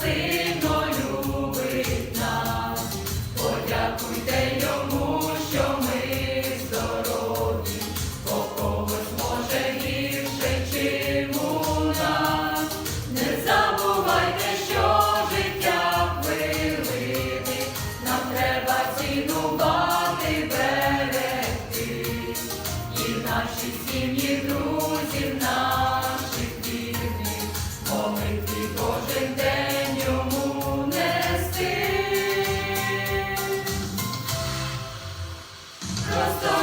сильно любить нас. Подякуйте йому, що ми здорові, бо когось може гірше, чим у нас. Не забувайте, що життя хвилини, нам треба цінувати, берегти. І наші сім'ї, друзів, just